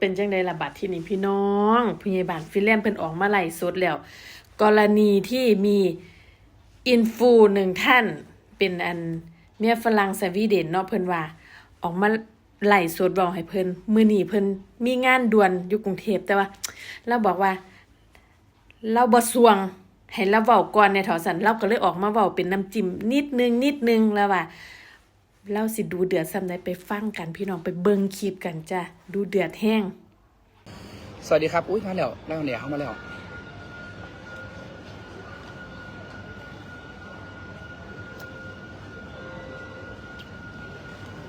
เป็นจังไดล่ะบัดที่นี่พี่น้องผู้ใหญ่บ้านฟินแลนเพิ่นออกมาไล่สดแล้ว กรณีที่มีอินฟูหนึ่งท่านเป็นอันเมียฝรั่งสวีเดนเนาะเพิ่นว่า ออกมาไล่สดเว้าให้เพิ่นมื้อนี้เพิ่นมีงานด่วนอยู่กรุงเทพแต่ว่า เราบอกว่า เราบ่สวงให้เราเว้าก่อนในถอสันเราก็เลยออกมาเว้าเป็นน้ำจิ้มนิดนึงนิดนึงแล้วว่า เราสิดูเดือดซ้ำได้ไปฟังกันพี่น้องไปเบิ่งคลิปกันจ้ะดูเดือดแห้ง สวัสดีครับ อุ้ยมาแล้วแล้วเนี่ยเข้ามาแล้ว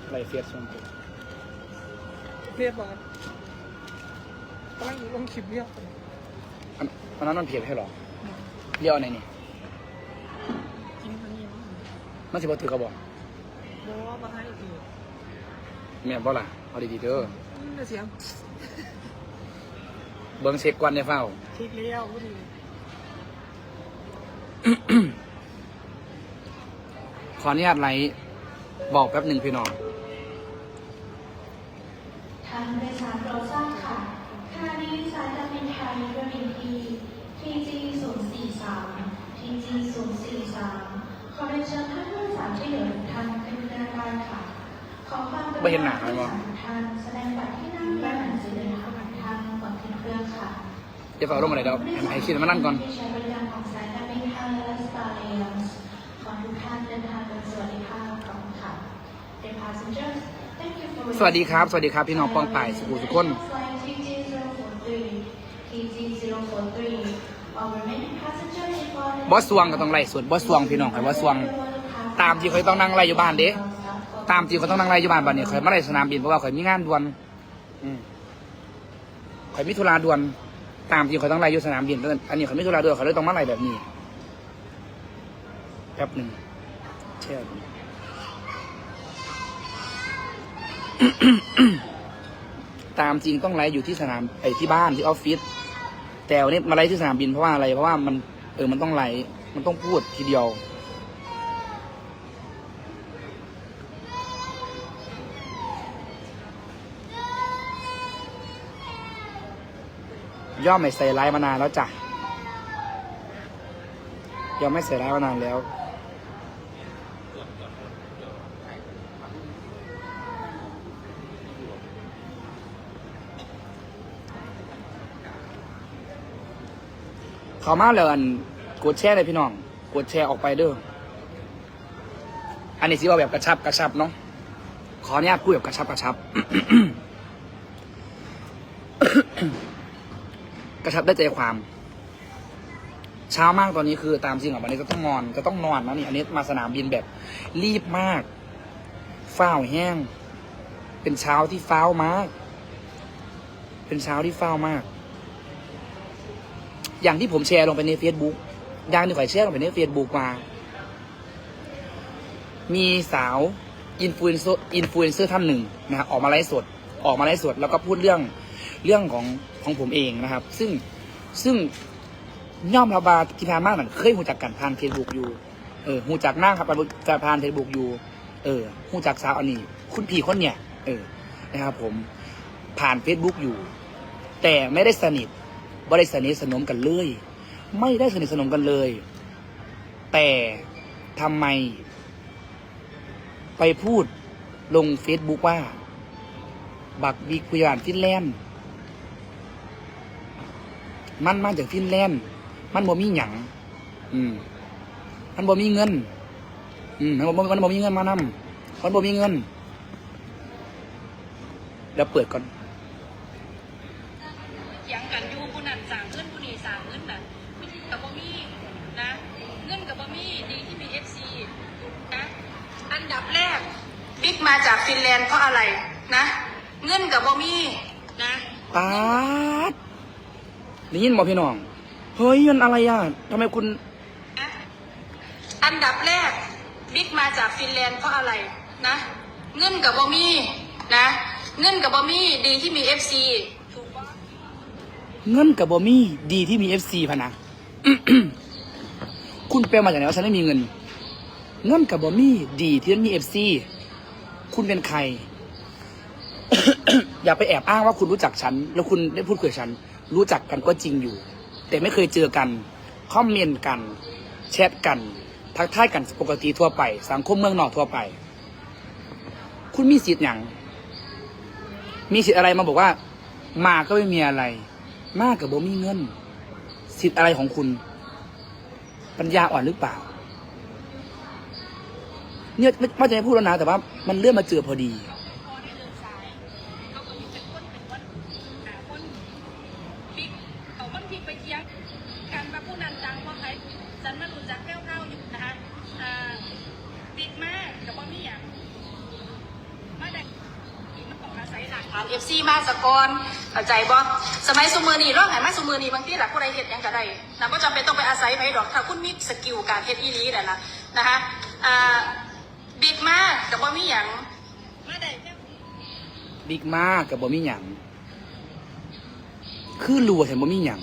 ไรเฟียสส่วนตัวเรียบร้อยกำลังลงคลิปเรียบอันอันนั้นมันเพียบให้หรอเรียกเอาไหนนี่กินมันนี้มั้งมันสิบถือกระบอก บอกว่ามาให้อีกแม่นบ่ล่ะเอาดีๆเด้ออืมแต่เสียงเบิ่งเช็คก่อนในเฝ้า คลิกเลี้ยวพอดีขออนุญาตไลฟ์บอกแป๊บหนึ่งพี่น้อง ทางโดยสารโปรดทราบค่ะขณะนี้สายการบินไทยเรือบินที TG 043 TG 043ข อเรียนเชิญท่านผู้โดยสารที่เหลือทุกท่านขึ้นเครื่องได้ค่ะ ขอความกรุไม่เห็นหณาน้าผู้ไหมโดวะยสารทุกท่านแสดงบัตรที่นั่งและหนังสือเดินทางของทางก่อนขึ้นเครื่องค่ะเดี๋ยวเฝ้าลงมาเลยเดี๋ยวให้ให้คิดมานั่นก่อนที่ใช้บริการของสายการบินไทยและสตาร์เอลส์ขอทุกท่านเดินทางโดยสวัสดิภาพขอบคุณค่ะ Dear passengers thank you for สวัสดีครับ สวัสดีครับ พี่น้องป้องป่ายสุขุสุขคน บอสสวงก็ต้องไล่สวดบอสสวงพี่น้องใครบอสสวง ตามที่เขาต้องนั่งไล่อยู่บ้านเด้ตามที่เขาต้องนั่งไล่อยู่บ้านบัดนี้ข่อยมาไล่สนามบินเพราะว่าข่อยมีงานด่วนอืมข่อยมีธุระด่วน ตามที่ข่อยต้องไล่อยู่สนามบินเอิ้นอันนี้ข่อยมีธุระด่วนข่อยเลยต้องมาไล่แบบนี้แป๊บหนึ่งแช่ก่อนตามจริงต้องไล่อยู่ที่สนามไอ้ที่บ้านที่ออฟฟิศ แต่วันนี้มาไล่ที่สนามบินเพราะว่าอะไร เพราะว่ามันเออมันต้องไล่มันต้องพูดทีเดียว ย่อมไม่ใส่ไลฟ์มานานแล้วจ้ะย่อมไม่ใส่ไลฟ์มานานแล้ว เขามาเลยอันกดแชร์เลยพี่น้อง กดแชร์ออกไปเด้ออันนี้สิว่าแบบกระชับกระชับเนาะขออนุญาตพูดแบบกระชับกระชับ กระชับได้ใจความ เช้ามากตอนนี้คือตามจริงอะวันนี้จะต้องนอนจะต้องนอนนะนี่อันนี้มาสนามบินแบบรีบมากฟ้าวแห้ง เป็นเช้าที่ฟ้าวมาก เป็นเช้าที่ฟ้าวมาก อย่างที่ผมแชร์ลงไปใน Facebook อย่างที่ข่อยแชร์ลงไปใน Facebook มา มีสาวอินฟลูเอนเซอร์อินฟลูเอนเซอร์ท่านหนึ่งนะออกมาไลฟ์สด ออกมาไลฟ์สด แล้วก็พูดเรื่องเรื่องของของผมเองนะครับ ซึ่งซึ่งย่อมราบาที่ผ่านมานั่นเคยหูจักกันผ่านเฟซบุ๊กอยู่ เออหูจักหน้าครับจะผ่านเฟซบุ๊กอยู่ เออหูจักสาวอันนี้ คุณพี่คนเนี่ย เออ นะครับผมผ่านเฟซบุ๊กอยู่ แต่ไม่ได้สนิท ไม่ได้สนิทสนมกันเลย ไม่ได้สนิทสนมกันเลย แต่ทำไม ไปพูดลงเฟซบุ๊กว่า บักบิ๊กพยาบาลฟินแลนด์มันมาจากฟินแลนด์มันบ่มีหยังอืม มันบ่มีเงิน อืมมันบ่มันบ่มีเงินมานำมันบ่มีเงินเดี๋ยวเปิดก่อน นอยู่ผู้นั้นสั่งเงินผู้นี้สั่งเงินน่ะกับบ่มีนะ เงินกับบ่มีดีที่มีเอฟซีนะอันดับแรกบิ๊กมาจากฟินแลนด์เพราะอะไรนะ เงินกับบ่มีนะปาดได้ยินบ่พี่น้อง เฮ้ยมันอะไรอะทำไมคุณนะอันดับแรกบิ๊กมาจากฟินแลนด์เพราะอะไรนะ เงินกับบ่มีนะ เงินกับบ่มีดีที่มีเอฟซีถูกปะ เงินกับบ่มีดีที่มีเอฟซีพะนะคุณแปลมาจากไหนว่าฉันไม่มีเงิน เงินกับบ่มีดีที่มีเอฟซีคุณเป็นใคร อย่าไปแอบอ้างว่าคุณรู้จักฉัน แล้วคุณได้พูดคุยกับฉัน รู้จักกันก็จริงอยู่ แต่ไม่เคยเจอกันคอมเมนต์กัน แชทกัน ทักทายกันปกติทั่วไป สังคมเมืองนอกทั่วไป คุณมีสิทธิ์อย่างมีสิทธิ์อะไรมาบอกว่า มาก็ไม่มีอะไร มากกับบ่มีเงิน สิทธิ์อะไรของคุณ ปัญญาอ่อนหรือเปล่า เนี่ยไม่ไม่จะพูดแล้วนะแต่ว่า มันเลื่อนมาเจอพอดี ฉันมารู้จักแก้วเข้าอยู่นะคะอ่าบิ๊กมากกับว่ามีอย่างมาได้อีกมัน ต้องอาศัยหลักฐานเอฟซีมาสกอนเข้าใจบ่สมัยสมือนี่ร้องไห้มาสมือนี่บางทีหลักผู้ใดเฮ็ดหยังก็ได้นะก็จำเป็นต้องไปอาศัยไผดอกถ้าคุณมีสกิลการเฮ็ดอีหลีนั่นนะนะคะอ่าบิ๊กมากกับว่มีอย่างมาได้แค่บิ๊กมากกับบ่มีหยังคือรัวแต่บ่มีหยัง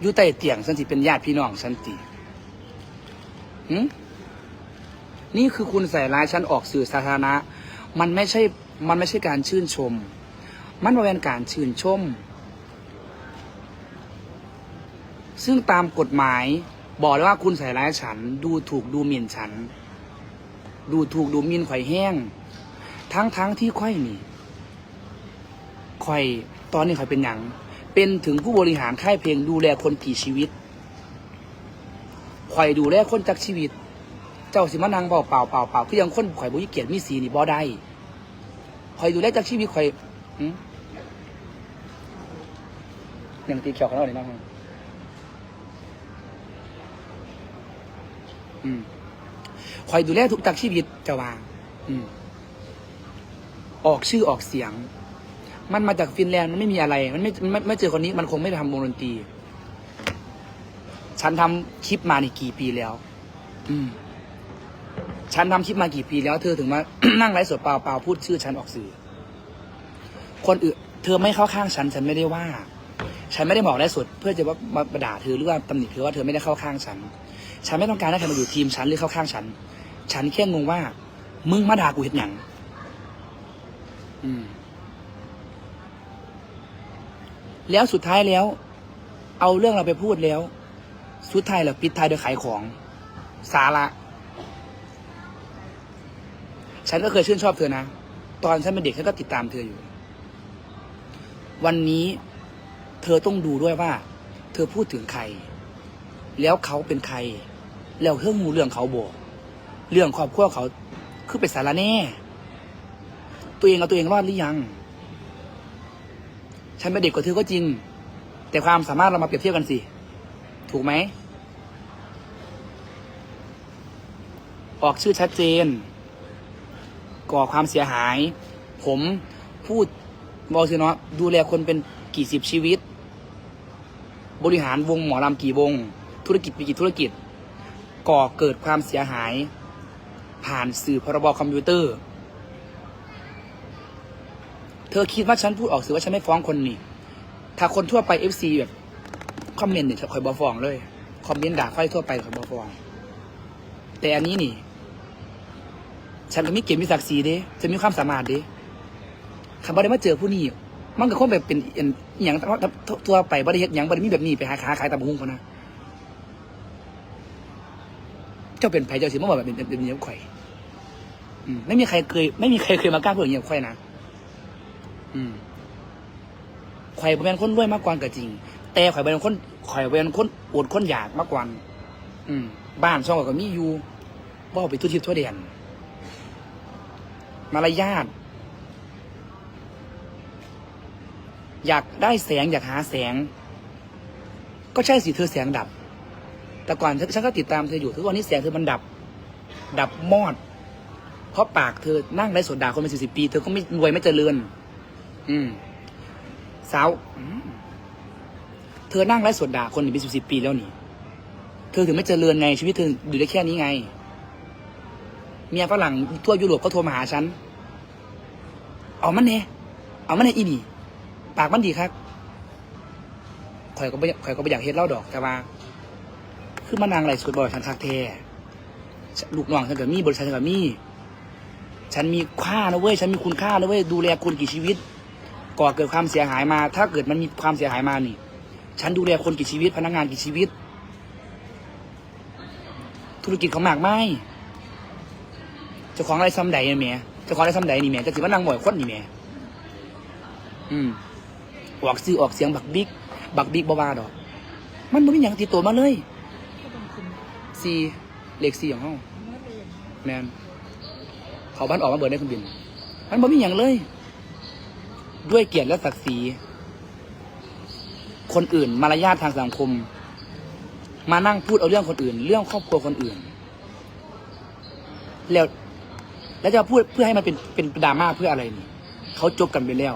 อยู่ใต้เตียงฉันสิเป็นญาติพี่น้องฉันติหึนี่คือคุณใส่ร้ายฉันออกสื่อสาธารณะ มันไม่ใช่ มันไม่ใช่การชื่นชม มันเป็นการชื่นชม ซึ่งตามกฎหมายบอกเลยว่าคุณใส่ร้ายฉัน ดูถูกดูหมิ่นฉัน ดูถูกดูหมิ่นข่อยแห้ง ทั้งทั้งที่ข่อยนี่ข่อยตอนนี้ข่อยเป็นหยัง เป็นถึงผู้บริหารค่ายเพลงดูแลคนกี่ชีวิตข่อยดูแลคนจากชีวิต เจ้าสิมานังเปล่าเปล่าเปล่าเปล่าคือยังคนข่อยบุญเกียรติมีสีนี่บ่ได้ ข่อยดูแลจากชีวิตข่อยหึยังตีเขียวกันแล้วนี่น้องอืมข่อยดูแลทุกจากชีวิตจะวางอืมออกชื่อออกเสียง มันมาจากฟินแลนด์มันไม่มีอะไร มันไม่ไม่ไม่เจอคนนี้ มันคงไม่ทำวงดนตรี ฉันทำคลิปมานี่กี่ปีแล้ว อืม ฉันทำคลิปมากี่ปีแล้วเธอถึงมา นั่งไลฟ์สดเปล่าเปล่าพูดชื่อฉันออกสื่อ คนอื่นเธอไม่เข้าข้างฉันฉันไม่ได้ว่า ฉันไม่ได้บอกไลฟ์สดเพื่อจะว่ามาด่าเธอหรือว่าตำหนิเธอว่าเธอไม่ได้เข้าข้างฉัน ฉันไม่ต้องการให้ใครมาอยู่ทีมฉันหรือเข้าข้างฉัน ฉันแค่งงว่า มึงมาด่ากูเห็นหยังอืม แล้วสุดท้ายแล้ว เอาเรื่องเราไปพูดแล้ว สุดท้ายเราปิดท้ายโดยขายของ สาระ ฉันก็เคยชื่นชอบเธอนะ ตอนฉันเป็นเด็กฉันก็ติดตามเธออยู่ วันนี้เธอต้องดูด้วยว่า เธอพูดถึงใคร แล้วเขาเป็นใคร แล้วเรื่องมูเรื่องเขาบอกเรื่องครอบครัวเขาคือเป็นสาระแน่ ตัวเองเอาตัวเองรอดหรือยัง ฉันเป็นเด็กกว่าเธอก็จริง แต่ความสามารถเรามาเปรียบเทียบกันสิ ถูกไหม ออกชื่อชัดเจน ก่อความเสียหาย ผมพูดบอกสิเนาะดูแลคนเป็นกี่สิบชีวิต บริหารวงหมอลำกี่วง ธุรกิจมีกี่ธุรกิจ ก่อเกิดความเสียหาย ผ่านสื่อพรบคอมพิวเตอร์ เธอคิดว่าฉันพูดออกสื่อว่าฉันไม่ฟ้องคนนี่ถ้าคนทั่วไปเอฟซีแบบคอมเมนต์เนี่ยคอยบอฟองเลย คอมเมนต์ด่าค่อยทั่วไปคอยบอฟอง แต่อันนี้นี่ ฉันก็มีเกียรติมีศักดิ์ศรีเด้จะมีความสามารถเด้คำว่าได้มาเจอผู้นี้มันก็คงแบบเป็นอย่างทั่วไปบ่ได้เฮ็ดหยังบ่ได้มีแบบนี้ไปหาขาขายตามหุ้งเขานะเจ้าเป็นไผเจ้าสิมาบอกแบบเป็นเป็นอย่างนี้กับข่อยไม่มีใครเคย ไม่มีใครเคยมากล้าพูดอย่างนี้กับข่อยนะอืมข่อยเป็นคนรวยมากกว่าก็จริง แต่ข่อยเป็นคนข่อยเป็นคนอดคนอยากมากกว่าอืม บ้านช่องก็มีอยู่บ่าไปทุทิพทั่วเดียน มารยาทอยากได้แสงอยากหาแสง ก็ใช่สิเธอแสงดับ แต่ก่อนฉันก็ติดตามเธออยู่ทุกวันนี้แสงเธอมันดับ ดับมอด เพราะปากเธอนั่งได้สดด่าคนเป็นสิบสิบปี เธอก็ไม่รวยไม่เจริญ อืมสาวเธอนั่งไร้สดด่าคนเป็นสิบสิบปีแล้วนี่ เธอถึงไม่เจริญไงชีวิตเธออยู่ได้แค่นี้ไง เมียฝรั่งทั่วยุโรปก็โทรมาหาฉัน เอามันเนี่ยเอามันเนี่ยอีนี่ ปากมันดีครับข่อยก็ไม่ข่อยก็ไม่อยากเฮ็ดเล่าดอกแต่ว่า คือมันนางไหลสุดบ่อยฉันคักแท้ลูกน้องฉันกับมีบริษัทฉันกับมีฉฉันมีค่านะเว้ย ฉันมีคุณค่านะเว้ย ดูแลคนกี่ชีวิต ก่อเกิดความเสียหายมา ถ้าเกิดมันมีความเสียหายมานี่ ฉันดูแลคนกี่ชีวิต พนักงานกี่ชีวิต ธุรกิจเขามากไหม เจ้าของอะไรซ้ำใดเนี่ยแม่เจ้าของอะไรซ้ำใดนี่แม่จะสิว่านั่งบ่อยคนนี่แม่อืมออกซื้อออกเสียงบักบิ๊กบักบิ๊กบ่ว่าดอก มันบ่มีหยังติดตัวมาเลยซีเลขซีของเฮาแมนเขาบ้านออกมาเบิดได้ครื่องบิน มันบ่มีหยังเลย ด้วยเกียรติและศักดิ์ศรีคนอื่น มารยาททางสังคม มานั่งพูดเอาเรื่องคนอื่น เรื่องครอบครัวคนอื่น แล้ว แล้วจะพูดเพื่อให้มันเป็นเป็นดราม่าเพื่ออะไรนี่เขาจบกันไปแล้ว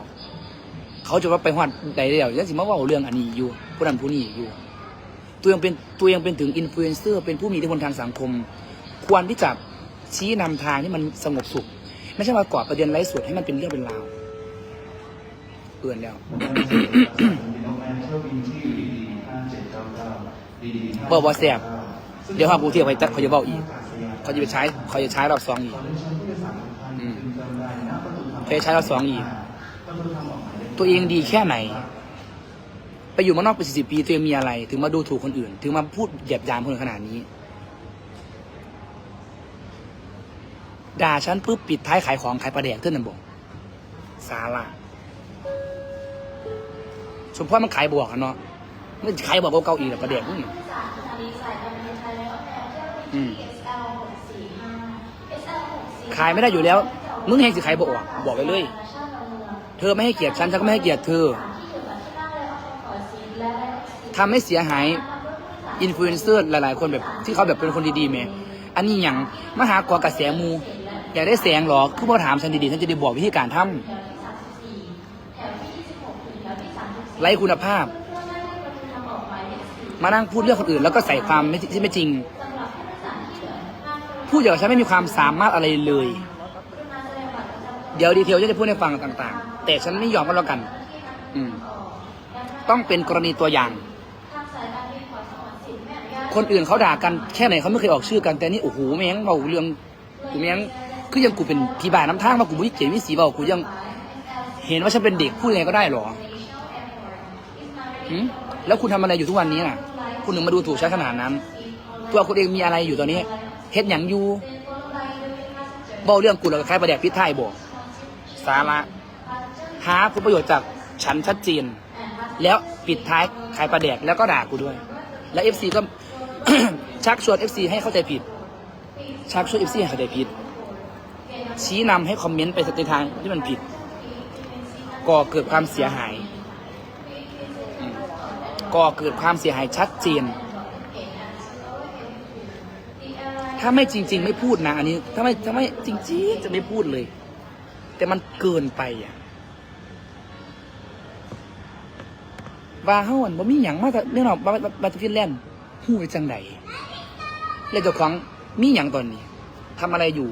เขาจะว่าไปหอดใดแล้วยังสิมาว่าเรื่องอันนี้อยู่ผู้นั้นผู้นี้อยู่ ตัวยังเป็นตัวยังเป็นถึงอินฟลูเอนเซอร์เป็นผู้มีอิทธิพลทางสังคม ควรที่จะชี้นำทางที่มันสงบสุข ไม่ใช่มาก่อประเด็นไร้สดให้มันเป็นเรื่องเป็นราวเอื่อนแล้วเบอร์บอแสบเดี๋ยวห้ากรุงเทพไปจัดเขาจะเบาอีกเขาจะไปใช้เขาจะใช้รอบสองอีก เขาจะใช้รอบสองอีก ตัวเองดีแค่ไหน ไปอยู่เมืองนอกเป็นสิบปีตัวเองมีอะไร ถึงมาดูถูกคนอื่น ถึงมาพูดเหยียบยามคนอื่นขนาดนี้ ด่าฉันปุ๊บปิดท้ายขายของขายปลาแดกเท่านั้นบอกสาระสมพรมันขายบวกกันเนาะมันขายบวกเก่าๆอีกแหละปลาแดกพวกนี้อืมขายไม่ได้อยู่แล้ว มึงให้สิขายบออกบอกไปเลย เธอไม่ให้เกียรติฉันฉันก็ไม่ให้เกียรติเธอทำให้เสียหายอินฟลูเอนเซอร์หลาย ๆ คนแบบที่เขาแบบเป็นคนดีๆไหมอันนี้อย่างมหากว่ากระแสมู อยากได้แสงหรอคือมาถามฉันดีๆฉันจะได้บอกวิธีการทำไร้คุณภาพ มานั่งพูดเรื่องคนอื่น แล้วก็ใส่ความไม่ที่ไม่จริง พูดอย่างฉันไม่มีความสามารถอะไรเลย เดี๋ยวดีเทลจะพูดให้ฟังต่าง ๆ แต่ฉันไม่ยอมก็แล้วกัน อืม ต้องเป็นกรณีตัวอย่าง คนอื่นเขาด่ากันแค่ไหนเขาไม่เคยออกชื่อกันแต่นี่โอ้โหแม่งเบาเรื่องกูแม่งคือยังกูเป็นพี่บ่าน้ำท่างมากูไม่เขียนไม่สีเบากูยัง เห็นว่าฉันเป็นเด็กพูดยังไงก็ได้หรอหืมแล้วคุณทำอะไรอยู่ทุกวันนี้น่ะ คุณถึงมาดูถูกฉันขนาดนั้น ตัวคุณเองมีอะไรอยู่ตอนนี้เฮ็ดอย่างอยู่เบาเรื่องกูแล้วก็คล้ายประแดกพิษไทยบอก สาระหาผลประโยชน์จากฉันชัดเจนแล้วปิดท้ายขายประแดกแล้วก็ด่ากูด้วย แล้วเอฟซีก็ ชักชวนเอฟซีให้เข้าใจผิด ชักชวนเอฟซีให้เข้าใจผิด ชี้นำให้คอมเมนต์ไปในทางที่มันผิด ก่อเกิดความเสียหาย ก่อเกิดความเสียหายชัดเจน ถ้าไม่จริง ๆ ไม่พูดนะอันนี้ ถ้าไม่ถ้าไม่จริง ๆ จะไม่พูดเลย แต่มันเกินไปอะว่าเฮาอันบ่มีหยังมาแต่เรื่องนอกบาบาตฟินแลนด์ฮู้ไปจังไดแล้วเจ้าของมีหยังตอนนี้ทำอะไรอยู่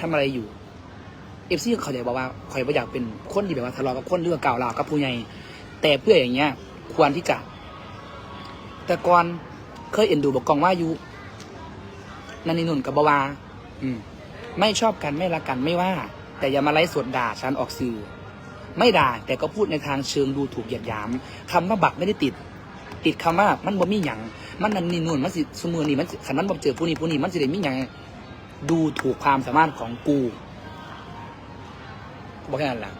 ทำอะไรอยู่เอฟซีเขาจบอกว่าข่อยบ่อยากเป็นคนที่แบบว่าทะเลาะกับคนหรือว่าก่าลาวกับผู้ใหญ่แต่เพื่ออย่างเงี้ย ควรที่จะ แต่ก่อนเคยเอ็นดูบอกกองว่าอยู่นันนี่นุ่นกับบาวา อืม ไม่ชอบกันไม่รักกันไม่ว่า แต่อย่ามาไล่สดด่าฉันออกสื่อ ไม่ด่าแต่ก็พูดในทางเชิงดูถูกเหยียดหยามคำว่าบักไม่ได้ติด ติดคำว่ามันบ่มีหยังมันนันนี่นุ่นมันสิสมือนี่มันขันมันบ่เจอผู้นี้ผู้นี้มันสิได้มีหยังดูถูกความสามารถของกูบอกแค่นั้นแหละ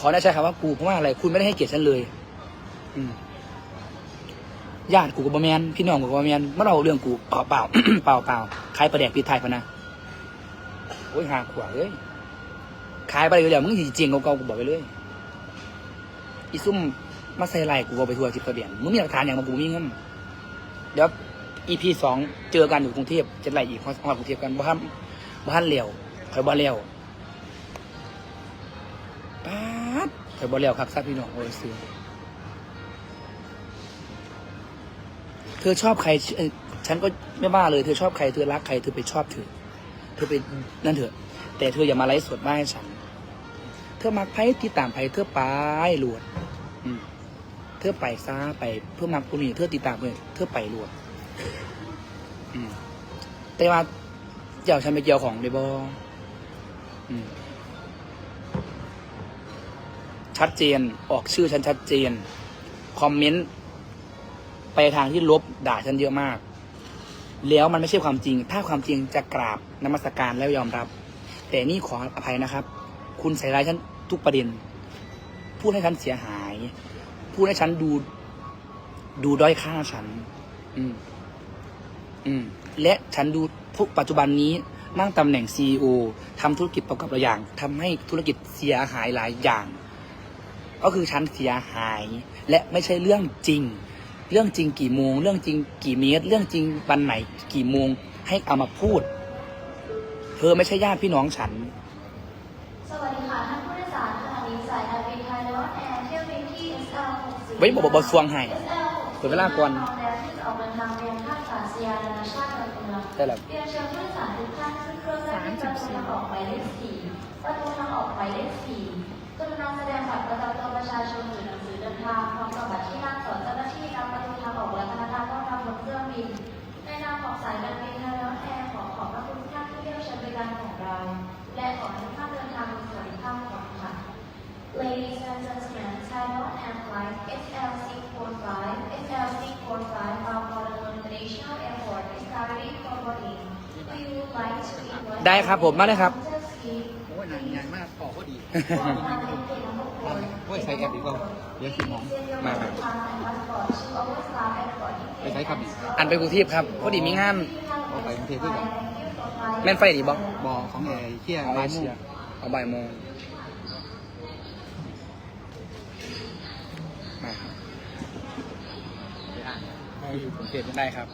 ขอได้ใช้คำว่ากูเพราะว่าอะไรคุณไม่ได้ให้เกียรติฉันเลย อืมญาติกูกับบแมนพี่น้องกูกับบแมนมันเอาเรื่องกูเปล่าเปล่าเปล่าเปล่าขายประแดกปีไทยพนะ อ้ยหาขวาเอ้ยขายไปเลยเดี๋ยวมึงสิเจียงเก่าๆกูบอกไปเลยอีซุ่มมาใส่ไหลกูเอาไปทัวร์จิบทะเบียนมึงมีหลักฐานอย่างมากูมีเงินเดี๋ยวอีพีสองเจอกันอยู่กรุงเทพจะไหลอีกฮอดกรุงเทพกันบ้านบ้านเลี้ยวคอยบ้านเลี้ยวป๊าดคอยบ้านเลี้ยวครับซาบพี่น้องโอ้ยซื้อเธอชอบใครเอ่อฉันก็ไม่ว่าเลยเธอชอบใครเธอรักใครเธอไปชอบเธอ เธอไปนั่นเถอะ แต่เธออย่ามาไลฟ์สดบ้าให้ฉัน เธอมักไพ่ที่ตามไพ่เธอไปลวดเธอไปซาไปเพื่อมักผู้นี้เธอติดตามเพื่นเธอไปลวดอืมแต่ว่าเจ้าฉันไปเกี่ยวของได้บ่อืมชัดเจนออกชื่อฉันชัดเจน คอมเมนต์ ไปทางที่ลบด่าฉันเยอะมาก แล้วมันไม่ใช่ความจริง ถ้าความจริงจะกราบนมัสการแล้วยอมรับ แต่นี่ขออภัยนะครับ คุณใส่ร้ายฉันทุกประเด็น พูดให้ฉันเสียหาย พูดให้ฉันดู ดูด้อยค่าฉัน อืม อืม และฉันดูทุกปัจจุบันนี้นั่งตำแหน่งซีอทำธุรกิจประกอบหลายอย่างทำให้ธุรกิจเสียหายหลายอย่าง ก็คือฉันเสียหาย และไม่ใช่เรื่องจริง เรื่องจริงกี่โมง เรื่องจริงกี่เมตร เรื่องจริงวันไหนกี่โมง ให้เอามาพูด เธอไม่ใช่ญาติพี่น้องฉัน สวัสดีค่ะท่านผู้โดยสารขณะนี้สายการบินไทยและแอร์เที่ยวบินที่ SL 60ไว้บอกบอกสวงให้ SL เปิดเวลาก่อนแล้วที่จะออกเดินทางไปยังท่าอากาศยานนานาชาติดอนเมือง ได้แล้ว เรียนเชิญผู้โดยสารทุกท่านขึ้นเครื่องได้ที่ประตูทางออกหมายเลขสี่ประตูทางออกหมายเลขสี่กรุณาแสดง บัตรประจำตัวประชาชนหรือหนังสือเดินทางพร้อมกับบัตรที่นั่งต่อเจ้าหน้าที่นำประตูทางออกและพนักงานต้อนรับบนเครื่องบินในนามของสายการบินไทยและแอร์ขอขอบพระคุณทุกท่านที่เลือกใช้บริการของเรา และขอให้ทุกท่านเดินทางโดยสวัสดิภาพก่อนค่ะ Ladies and gentlemen, Taiwan Air Flight SL645, SL645 bound for the International Airport is currently forwarding. We would like to invite ได้ครับผมมาเลยครับ โอ้ยหนังใหญ่มากออกก็ดี โอ้ยใช้แอปดีกว่าเดี๋ยวคิดมองมาครับไปใช้ขับดิอันไปกรุงเทพครับพอดีมีงานออกไปกรุงเทพด้วยกันแม่นไฟดีบ่บอของแอร์เที่ยเอาบ่ายเชีโมยงเอาบ่ายโมงมาครับไปอ่านเขาอยู่กรุงเทพได้ครับ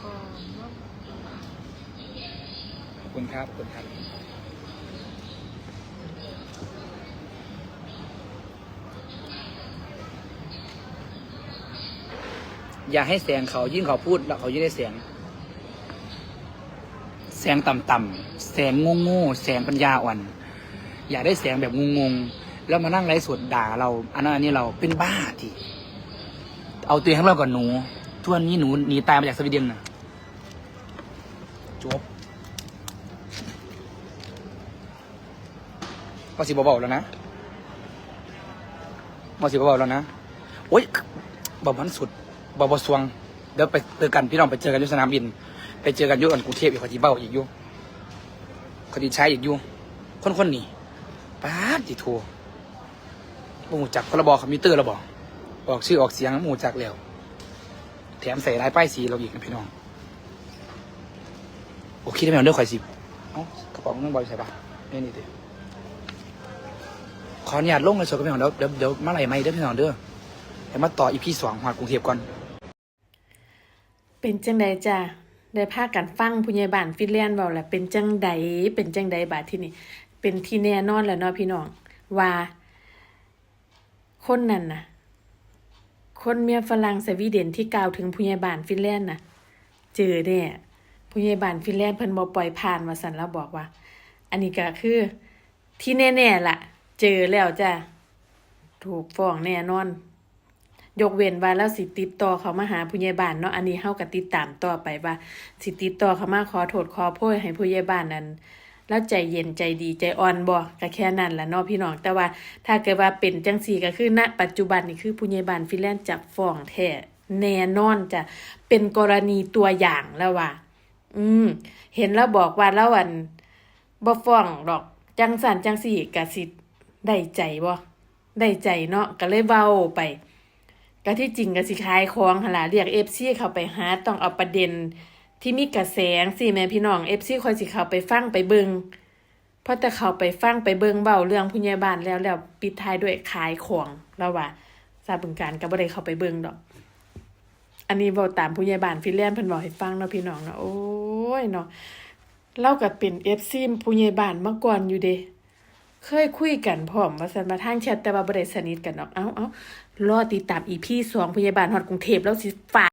ขอบ คุณครับขอบคุณครับอย่าให้แสงเขายิ่งเขาพูดแล้วเขายิ่งได้เสียงแสงต่ำๆแสงโง่ๆแสงปัญญาอ่อน อยากได้แสงแบบงงๆแล้วมานั่งไลฟ์สดด่าเรา อันนั้นอันนี้เราเป็นบ้าที่เอาตัวเองข้างเราก่อนหนูทุกวันนี้หนูหนีตายมาจากสวีเดนนะจบ มาสิบเบาๆแล้วนะมาสิบเบาๆแล้วนะโอ๊ยบอมันสุดบอกบสวงเดี๋ยวไปเจอกันพี่น้องไปเจอกันที่สนามบิน ไปเจอกันยุ่กันกรุงเทพอีกขอจีเบ้าอีกยู่ขอจีใช้อีกยู่คนคนๆนี้ป้าดจีโทรบ่หมูจักพรบคอมพิวเตอร์ราบอกออกชื่อออกเสียงหมูจักแล้ว แถมใส่ลายป้ายสีเราอีกนะพี่น้อง โอเคได้ไหมเอาเด้อข่อยสิเอ้ากระเป๋าเงินบอยใส่ปะนี่นี่เด้อ ขออนุญาตลงเลยสดกับพี่น้องเดี๋ยวเดี๋ยวเดี๋ยวมาไหลไม่เด้อพี่น้องเด้อเดี๋ยวมาต่ออีพีสองหอดกรุงเทพก่อนเป็นจังใดจ้ะได้พากันฟังผู้ใหญ่บ้านฟินแลนด์เว้าแหละเป็นจังใดเป็นจังใดบาดที่นี่เป็นที่แน่นอนแล้วเนาะพี่น้องว่า คนนั้นน่ะ คนเมียฝรั่งสวีเดนที่กล่าวถึงผู้ใหญ่บ้านฟินแลนด์น่ะ เจอแน่ผู้ใหญ่บ้านฟินแลนด์เพิ่นบ่ปล่อยผ่านว่าซั่นแล้วบอกว่า อันนี้ก็คือ ที่แน่ๆล่ะ เจอแล้วจ้ะ ถูกฟ้องแน่นอน ยกเว้นว่าแล้วสิติดต่อเขามาหาผู้ใหญ่บ้านเนาะ อันนี้เฮาก็ติดตามต่อไปว่า สิติดต่อเขามาขอโทษขอโพยให้ผู้ใหญ่บ้านนั้นแล้วใจเย็นใจดีใจอ่อนบ่ก็แค่นั้นละเนาะพี่น้อง แต่ว่าถ้าเกิดว่าเป็นจังซี่ก็คือณปัจจุบันนี่คือผู้ใหญ่บ้านฟินแลนด์จะฟ้องแท้แน่นอนจะเป็นกรณีตัวอย่างแล้วว่า อืม เห็นแล้วบอกว่าแล้วอันบ่ฟ้องดอก จังสันจังสี่ก็สิ ได้ใจบ่ได้ใจเนาะก็เลยเว้าไป ก็ที่จริงก็สิขายของหล่ะเรียก FC เข้าไปหาต้องเอาประเด็นที่มีกระแสงสิแม่พี่น้อง FC ค่อยสิเข้าไปฟังไปเบิงพอแต่เข้าไปฟังไปเบิงเบาเรื่องผู้ใหญ่บ้านแล้วแล้วปิดท้ายด้วยขายของแล้วว่าทราบบึงการก็บ่ได้เข้าไปเบิงดอก อันนี้เว้าตามผู้ใหญ่บ้านฟิแลนด์เพิ่นบอกให้ฟังเนาะพี่น้องเนาะโอ้ยเนาะเราก็เป็น FC ผู้ใหญ่บ้านมาก่อนอยู่เด้ เคยคุยกันพร้อมว่าสั่นมาทางแชทแต่ว่าบ่ได้สนิทกันเนาะเอ้าเอ้ารอติดตามอีพีสองพยาบาลฮอดกรุงเทพแล้วสิฝาก